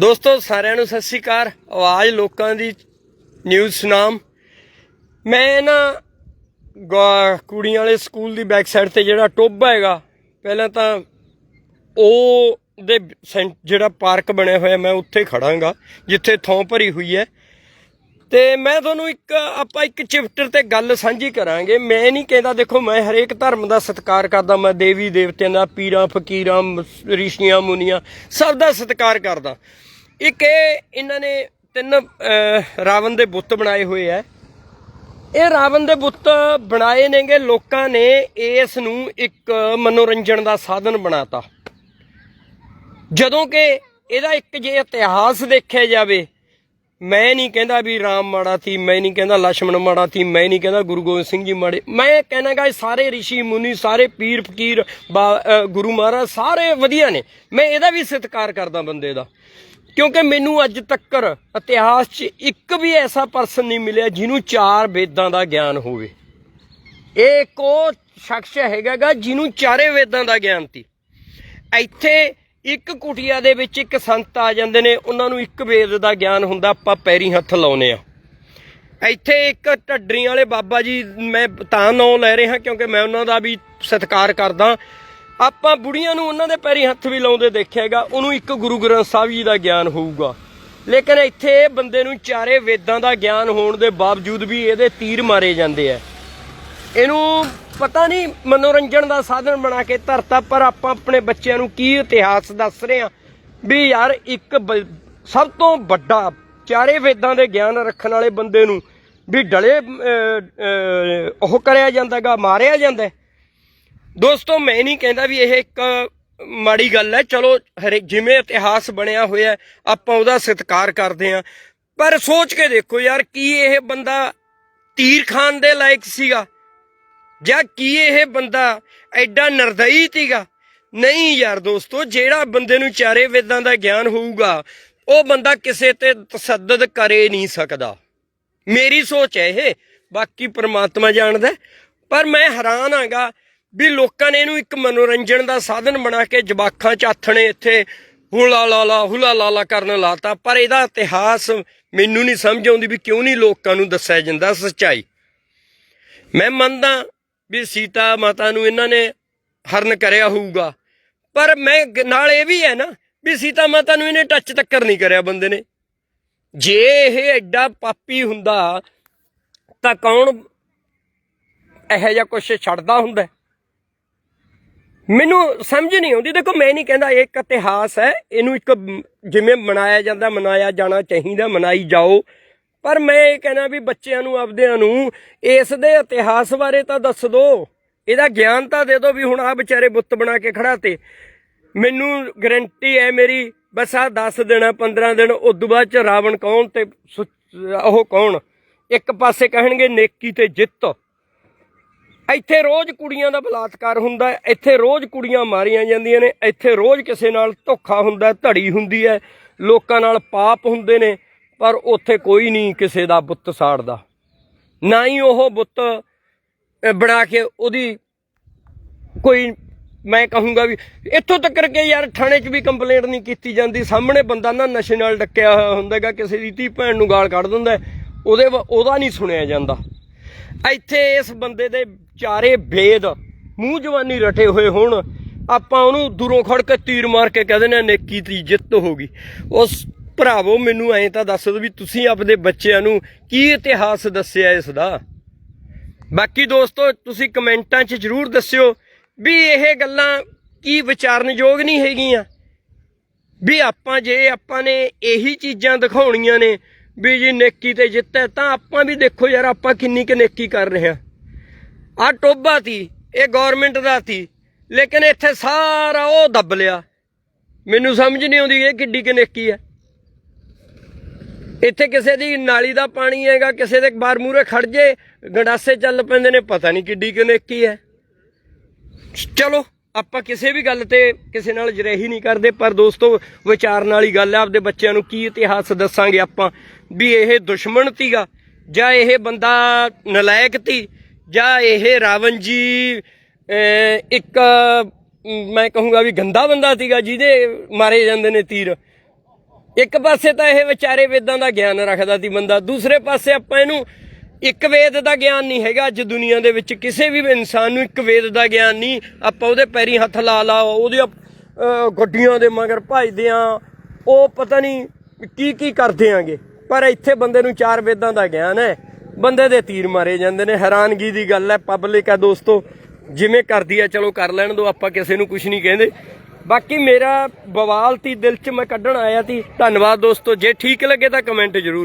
ਦੋਸਤੋ, ਸਾਰਿਆਂ ਨੂੰ ਸਤਿ ਸ਼੍ਰੀ ਅਕਾਲ। ਆਵਾਜ਼ ਲੋਕਾਂ ਦੀ ਨਿਊਜ਼ ਸੁਨਾਮ ਮੈਂ ਨਾ ਗ- ਕੁੜੀਆਂ ਵਾਲੇ ਸਕੂਲ ਦੀ ਬੈਕ ਸਾਈਡ ਤੇ ਜਿਹੜਾ ਟੋਬਾ ਹੈਗਾ, ਪਹਿਲਾਂ ਤਾਂ ਉਹ ਦੇ ਸੈਂ- ਜਿਹੜਾ ਪਾਰਕ ਬਣਿਆ ਹੋਇਆ, ਮੈਂ ਉੱਥੇ ਖੜਾਂਗਾ, ਜਿੱਥੇ ਥੋਂ ਭਰੀ ਹੋਈ ਹੈ। ਤੇ ਮੈਂ ਤੁਹਾਨੂੰ ਇੱਕ, ਆਪਾਂ ਇੱਕ ਚਿਫਟਰ ਤੇ ਗੱਲ ਸਾਂਝੀ ਕਰਾਂਗੇ। ਮੈਂ ਨਹੀਂ ਕਹਿੰਦਾ, ਦੇਖੋ, ਮੈਂ ਹਰੇਕ ਧਰਮ ਦਾ ਸਤਿਕਾਰ ਕਰਦਾ, ਮੈਂ ਦੇਵੀ ਦੇਵਤਿਆਂ ਦਾ ਪੀਰਾਂ ਫਕੀਰਾਂ ਰਿਸ਼ੀਆਂ ਮੁਨੀਆਂ ਸਭ ਦਾ ਸਤਿਕਾਰ ਕਰਦਾ। ਇੱਕ ਇਹ ਇਹਨਾਂ ਨੇ ਤਿੰਨ ਰਾਵਣ ਦੇ ਬੁੱਤ ਬਣਾਏ ਹੋਏ ਆ। ਇਹ ਰਾਵਣ ਦੇ ਬੁੱਤ ਬਣਾਏ ਨੇਗੇ, ਲੋਕਾਂ ਨੇ ਇਸ ਨੂੰ ਇੱਕ ਮਨੋਰੰਜਨ ਦਾ ਸਾਧਨ ਬਣਾਤਾ। ਜਦੋਂ ਕਿ ਇਹਦਾ ਇੱਕ ਜੇ ਇਤਿਹਾਸ ਦੇਖਿਆ ਜਾਵੇ, ਮੈਂ ਨਹੀਂ ਕਹਿੰਦਾ ਵੀ ਰਾਮ ਮਾੜਾ ਸੀ, ਮੈਂ ਨਹੀਂ ਕਹਿੰਦਾ ਲక్ష్మణ ਮਾੜਾ ਸੀ, ਮੈਂ ਨਹੀਂ ਕਹਿੰਦਾ ਗੁਰੂ ਗੋਬਿੰਦ ਸਿੰਘ ਜੀ ਮਾੜੇ। ਮੈਂ ਕਹਿਣਾਗਾ ਸਾਰੇ ਰਿਸ਼ੀ, ਮੁਨੀ, ਸਾਰੇ ਪੀਰ ਫਕੀਰ ਗੁਰੂ ਮਹਾਰਾਜ ਸਾਰੇ ਵਧੀਆ ਨੇ। ਮੈਂ ਇਹਦਾ ਵੀ ਸਤਿਕਾਰ ਕਰਦਾ ਬੰਦੇ ਦਾ। ਕਿਉਂਕਿ ਮੈਨੂੰ ਅੱਜ ਤੱਕ ਇਤਿਹਾਸ 'ਚ ਇੱਕ ਵੀ ਐਸਾ ਪਰਸਨ ਨਹੀਂ ਮਿਲਿਆ ਜਿਹਨੂੰ ਚਾਰ ਵੇਦਾਂ ਦਾ ਗਿਆਨ ਹੋਵੇ। ਇਹ ਇੱਕ ਉਹ ਸ਼ਖਸ ਹੈਗਾਗਾ ਜਿਹਨੂੰ ਚਾਰੇ ਵੇਦਾਂ ਦਾ ਗਿਆਨ ਸੀ। ਇੱਥੇ ਇੱਕ ਕੁਟਿਆ ਦੇ ਵਿੱਚ ਇੱਕ ਸੰਤ ਆ ਜਾਂਦੇ ਨੇ, ਉਹਨਾਂ ਨੂੰ ਇੱਕ ਵੇਦ ਦਾ ਗਿਆਨ ਹੁੰਦਾ, ਆਪਾਂ ਪੈਰੀ ਹੱਥ ਲਾਉਨੇ ਆ ਇੱਥੇ ਇੱਕ ਢੱਡਰੀ ਵਾਲੇ ਬਾਬਾ ਜੀ, ਮੈਂ ਤਾਂ ਨਾਂ ਲੈ ਰਿਹਾ ਕਿਉਂਕਿ ਮੈਂ ਉਹਨਾਂ ਦਾ ਵੀ ਸਤਿਕਾਰ ਕਰਦਾ। ਆਪਾਂ ਬੁੜੀਆਂ ਨੂੰ ਉਹਨਾਂ ਦੇ ਪੈਰੀ ਹੱਥ ਵੀ ਲਾਉਂਦੇ ਦੇਖਿਆਗਾ ਉਹਨੂੰ ਇੱਕ ਗੁਰੂ ਗ੍ਰੰਥ ਸਾਹਿਬ ਜੀ ਦਾ ਗਿਆਨ ਹੋਊਗਾ। ਲੇਕਿਨ ਇੱਥੇ ਇਹ ਬੰਦੇ ਨੂੰ ਚਾਰੇ ਵੇਦਾਂ ਦਾ ਗਿਆਨ ਹੋਣ ਦੇ ਬਾਵਜੂਦ ਵੀ ਇਹਦੇ ਤੀਰ ਮਾਰੇ ਜਾਂਦੇ ਆ। ਇਹਨੂੰ ਪਤਾ ਨਹੀਂ ਮਨੋਰੰਜਨ ਦਾ ਸਾਧਨ ਬਣਾ ਕੇ ਧਰਤਾ, ਪਰ ਆਪਾਂ ਆਪਣੇ ਬੱਚਿਆਂ ਨੂੰ ਕੀ ਇਤਿਹਾਸ ਦੱਸ ਰਹੇ ਆ ਵੀ ਯਾਰ ਇੱਕ ਬ- ਸਭ ਤੋਂ ਵੱਡਾ ਚਾਰੇ ਵੇਦਾਂ ਦੇ ਗਿਆਨ ਰੱਖਣ ਵਾਲੇ ਬੰਦੇ ਨੂੰ ਵੀ ਡਲੇ ਉਹ ਕਰਿਆ ਜਾਂਦਾਗਾ ਮਾਰਿਆ ਜਾਂਦਾ ਦੋਸਤੋ, ਮੈਂ ਨਹੀਂ ਕਹਿੰਦਾ ਵੀ ਇਹ ਇੱਕ ਮਾੜੀ ਗੱਲ ਹੈ। ਚਲੋ ਹਰੇ ਜਿਵੇਂ ਇਤਿਹਾਸ ਬਣਿਆ ਹੋਇਆ ਆਪਾਂ ਉਹਦਾ ਸਤਿਕਾਰ ਕਰਦੇ ਆ ਪਰ ਸੋਚ ਕੇ ਦੇਖੋ ਯਾਰ, ਕੀ ਇਹ ਬੰਦਾ ਤੀਰ ਖਾਨ ਦੇ ਲਾਇਕ ਸੀਗਾ? ਜਾਂ ਕੀ ਇਹ ਬੰਦਾ ਐਡਾ ਨਿਰਦਈ ਸੀਗਾ? ਨਹੀਂ ਯਾਰ ਦੋਸਤੋ, ਜਿਹੜਾ ਬੰਦੇ ਨੂੰ ਚਾਰੇ ਵੇਦਾਂ ਦਾ ਗਿਆਨ ਹੋਊਗਾ, ਉਹ ਬੰਦਾ ਕਿਸੇ ਤੇ ਤਸੱਦਦ ਕਰੇ ਨਹੀਂ ਸਕਦਾ। ਮੇਰੀ ਸੋਚ ਹੈ ਇਹ। ਬਾਕੀ ਪ੍ਰਮਾਤਮਾ ਜਾਣਦਾ ਪਰ ਮੈਂ ਹੈਰਾਨ ਆਂਗਾ ਵੀ ਲੋਕਾਂ ਨੇ ਇਹਨੂੰ ਇੱਕ ਮਨੋਰੰਜਨ ਦਾ ਸਾਧਨ ਬਣਾ ਕੇ ਜਵਾਖਾਂ ਚ ਆਥਣੇ ਇੱਥੇ ਹੁਲਾ ਲਾਲਾ ਹੁਲਾ ਲਾਲਾ ਕਰਨ ਲਾਤਾ। ਪਰ ਇਹਦਾ ਇਤਿਹਾਸ ਮੈਨੂੰ ਨਹੀਂ ਸਮਝ ਆਉਂਦੀ ਵੀ ਕਿਉਂ ਨਹੀਂ ਲੋਕਾਂ ਨੂੰ ਦੱਸਿਆ ਜਾਂਦਾ ਸੱਚਾਈ। ਮੈਂ ਮੰਨਦਾ ਵੀ ਸੀਤਾ ਮਾਤਾ ਨੂੰ ਇਹਨਾਂ ਨੇ ਹਰਨ ਕਰਿਆ ਹੋਊਗਾ। ਪਰ ਮੈਂ ਨਾਲ ਇਹ ਵੀ ਹੈ ਨਾ ਵੀ ਸੀਤਾ ਮਾਤਾ ਨੂੰ ਇਹਨੇ ਟੱਚ ਤੱਕਰ ਨਹੀਂ ਕਰਿਆ ਬੰਦੇ ਨੇ। ਜੇ ਇਹ ਐਡਾ ਪਾਪੀ ਹੁੰਦਾ ਤਾਂ ਕੌਣ ਇਹੋ ਜਿਹਾ ਕੁਛ ਛੱਡਦਾ ਹੁੰਦਾ? ਮੈਨੂੰ ਸਮਝ ਨਹੀਂ ਆਉਂਦੀ। ਦੇਖੋ, ਮੈਂ ਨਹੀਂ ਕਹਿੰਦਾ ਇਹ ਇੱਕ ਇਤਿਹਾਸ ਹੈ। ਇਹਨੂੰ ਇੱਕ ਜਿਵੇਂ ਮਨਾਇਆ ਜਾਂਦਾ, ਮਨਾਇਆ ਜਾਣਾ ਚਾਹੀਦਾ, ਮਨਾਈ ਜਾਓ। ਪਰ ਮੈਂ ਇਹ ਕਹਿਣਾ ਵੀ ਬੱਚਿਆਂ ਨੂੰ, ਆਪਦਿਆਂ ਨੂੰ ਇਸ ਦੇ ਇਤਿਹਾਸ ਬਾਰੇ ਤਾਂ ਦੱਸ ਦਿਓ ਇਹਦਾ ਗਿਆਨ ਤਾਂ ਦੇ ਦਿਓ ਵੀ ਹੁਣ ਆ ਵਿਚਾਰੇ ਬੁੱਤ ਬਣਾ ਕੇ ਖੜਾਤੇ ਮੈਨੂੰ ਗਰੰਟੀ ਹੈ ਮੇਰੀ, ਬਸ ਆ 10 ਦਿਨ 15 ਦਿਨ ਉਦੋਂ ਬਾਅਦ ਚ ਰਾਵਣ ਕੌਣ ਤੇ ਸੁ- ਉਹ ਕੌਣ? ਇੱਕ ਪਾਸੇ ਕਹਿਣਗੇ ਨੇਕੀ ਤੇ ਜਿੱਤ। ਇੱਥੇ ਰੋਜ਼ ਕੁੜੀਆਂ ਦਾ ਬਲਾਤਕਾਰ ਹੁੰਦਾ ਹੈ, ਇੱਥੇ ਰੋਜ਼ ਕੁੜੀਆਂ ਮਾਰੀਆਂ ਜਾਂਦੀਆਂ ਨੇ, ਇੱਥੇ ਰੋਜ਼ ਕਿਸੇ ਨਾਲ ਧੋਖਾ ਹੁੰਦਾ ਧੜੀ ਹੁੰਦੀ ਹੈ, ਲੋਕਾਂ ਨਾਲ ਪਾਪ ਹੁੰਦੇ ਨੇ, ਪਰ ਉੱਥੇ ਕੋਈ ਨਹੀਂ ਕਿਸੇ ਦਾ ਬੁੱਤ ਸਾੜਦਾ। ਨਾ ਹੀ ਉਹ ਬੁੱਤ ਬਣਾ ਕੇ ਉਹਦੀ ਕੋਈ, ਮੈਂ ਕਹੂੰਗਾ ਵੀ, ਇੱਥੋਂ ਤੱਕ ਕਿ ਯਾਰ ਥਾਣੇ 'ਚ ਵੀ ਕੰਪਲੇਂਟ ਨਹੀਂ ਕੀਤੀ ਜਾਂਦੀ, ਸਾਹਮਣੇ ਬੰਦਾ ਨਾ ਨਸ਼ੇ ਨਾਲ ਡੱਕਿਆ ਹੋਇਆ ਹੁੰਦਾਗਾ ਕਿਸੇ ਦੀ ਧੀ ਭੈਣ ਨੂੰ ਗਾਲ ਕੱਢ ਦਿੰਦਾ ਉਹਦੇ ਵ- ਉਹਦਾ ਨਹੀਂ ਸੁਣਿਆ ਜਾਂਦਾ। ਇੱਥੇ ਇਸ ਬੰਦੇ ਦੇ ਚਾਰੇ ਬੇਦ ਮੂੰਹ ਜਵਾਨੀ ਰਟੇ ਹੋਏ ਹੋਣ। ਆਪਾਂ ਉਹਨੂੰ ਦੂਰੋਂ ਖੜ ਕੇ ਤੀਰ ਮਾਰ ਕੇ ਕਹਿੰਦੇ ਨੇ ਨੇਕੀ ਦੀ ਜਿੱਤ ਹੋ ਗਈ। ਉਸ ਭਰਾਵੋ, ਮੈਨੂੰ ਐਂ ਤਾਂ ਦੱਸ ਦਿਓ ਵੀ ਤੁਸੀਂ ਆਪਦੇ ਬੱਚਿਆਂ ਨੂੰ ਕੀ ਇਤਿਹਾਸ ਦੱਸਿਆ ਇਸ ਦਾ? ਬਾਕੀ ਦੋਸਤੋ, ਤੁਸੀਂ ਕਮੈਂਟਾਂ 'ਚ ਜਰੂਰ ਦੱਸਿਓ ਵੀ ਇਹ ਗੱਲਾਂ ਕੀ ਵਿਚਾਰਨਯੋਗ ਨਹੀਂ ਹੈਗੀਆਂ। ਵੀ ਆਪਾਂ ਜੇ ਆਪਾਂ ਨੇ ਇਹੀ ਚੀਜ਼ਾਂ ਦਿਖਾਉਣੀਆਂ ਨੇ ਵੀ ਜੀ ਨੇਕੀ ਤੇ ਜਿੱਤ ਹੈ, ਤਾਂ ਆਪਾਂ ਵੀ ਦੇਖੋ ਯਾਰ ਆਪਾਂ ਕਿੰਨੀ ਕੁ ਨੇਕੀ ਕਰ ਰਹੇ ਹਾਂ। ਆ ਟੋਬਾ ਤੀ ਇਹ ਗਵਰਨਮੈਂਟ ਦਾ ਤੀ ਲੇਕਿਨ ਇੱਥੇ ਸਾਰਾ ਉਹ ਦੱਬ ਲਿਆ। ਮੈਨੂੰ ਸਮਝ ਨਹੀਂ ਆਉਂਦੀ ਇਹ ਕਿੱਡੀ ਕਨੇਕੀ ਹੈ। ਇੱਥੇ ਕਿਸੇ ਦੀ ਨਾਲੀ ਦਾ ਪਾਣੀ ਹੈਗਾ, ਕਿਸੇ ਦੇ ਬਾਰ ਮੂਰੇ ਖੜ ਜੇ ਗੰਡਾਸੇ ਚੱਲ ਪੈਂਦੇ ਨੇ, ਪਤਾ ਨਹੀਂ ਕਿੱਡੀ ਕਨੇਕੀ ਹੈ। ਚਲੋ, ਆਪਾਂ ਕਿਸੇ ਵੀ ਗੱਲ ਤੇ ਕਿਸੇ ਨਾਲ ਜਰੇਹੀ ਨਹੀਂ ਕਰਦੇ, ਪਰ ਦੋਸਤੋ ਵਿਚਾਰਨ ਵਾਲੀ ਗੱਲ ਹੈ, ਆਪਦੇ ਬੱਚਿਆਂ ਨੂੰ ਕੀ ਇਤਿਹਾਸ ਦੱਸਾਂਗੇ ਆਪਾਂ, ਵੀ ਇਹ ਦੁਸ਼ਮਣ ਤੀਗਾ ਜਾਂ ਇਹ ਬੰਦਾ ਨਲਾਇਕ ਤੀ ਜਾਂ ਇਹ ਰਾਵਣ ਜੀ ਇੱਕ ਮੈਂ ਕਹੂੰਗਾ ਵੀ ਗੰਦਾ ਬੰਦਾ ਸੀਗਾ ਜਿਹਦੇ ਮਾਰੇ ਜਾਂਦੇ ਨੇ ਤੀਰ। ਇੱਕ ਪਾਸੇ ਤਾਂ ਇਹ ਵਿਚਾਰੇ ਵੇਦਾਂ ਦਾ ਗਿਆਨ ਰੱਖਦਾ ਸੀ ਬੰਦਾ ਦੂਸਰੇ ਪਾਸੇ ਆਪਾਂ ਇਹਨੂੰ ਇੱਕ ਵੇਦ ਦਾ ਗਿਆਨ ਨਹੀਂ ਹੈਗਾ ਅੱਜ ਦੁਨੀਆ ਦੇ ਵਿੱਚ ਕਿਸੇ ਵੀ ਇਨਸਾਨ ਨੂੰ ਇੱਕ ਵੇਦ ਦਾ ਗਿਆਨ ਨਹੀਂ। ਆਪਾਂ ਉਹਦੇ ਪੈਰੀ ਹੱਥ ਲਾ ਲਾ ਉਹਦੇ ਅਹ, ਗੱਡੀਆਂ ਦੇ ਮਗਰ ਭਜਦੇ ਆ ਉਹ ਪਤਾ ਨਹੀਂ ਕੀ ਕੀ ਕਰਦੇ ਆਂਗੇ। ਪਰ ਇੱਥੇ ਬੰਦੇ ਨੂੰ ਚਾਰ ਵੇਦਾਂ ਦਾ ਗਿਆਨ ਹੈ। ਬੰਦੇ ਦੇ ਤੀਰ ਮਾਰੇ ਜਾਂਦੇ ਨੇ, ਹੈਰਾਨਗੀ ਦੀ ਗੱਲ ਹੈ ਪਬਲਿਕ ਹੈ ਦੋਸਤੋ। ਜਿਵੇਂ ਕਰਦੀ ਹੈ, ਚਲੋ ਕਰ ਲੈਣ ਦੋ, ਆਪਾਂ ਕਿਸੇ ਨੂੰ ਕੁਝ ਨਹੀਂ ਕਹਿੰਦੇ। ਬਾਕੀ ਮੇਰਾ ਬਵਾਲ ਤੀ ਦਿਲ 'ਚ ਮੈਂ ਕੱਢਣ ਆਇਆ ਤੀ। ਧੰਨਵਾਦ ਦੋਸਤੋ, ਜੇ ਠੀਕ ਲੱਗੇ ਤਾਂ ਕਮੈਂਟ ਜ਼ਰੂਰ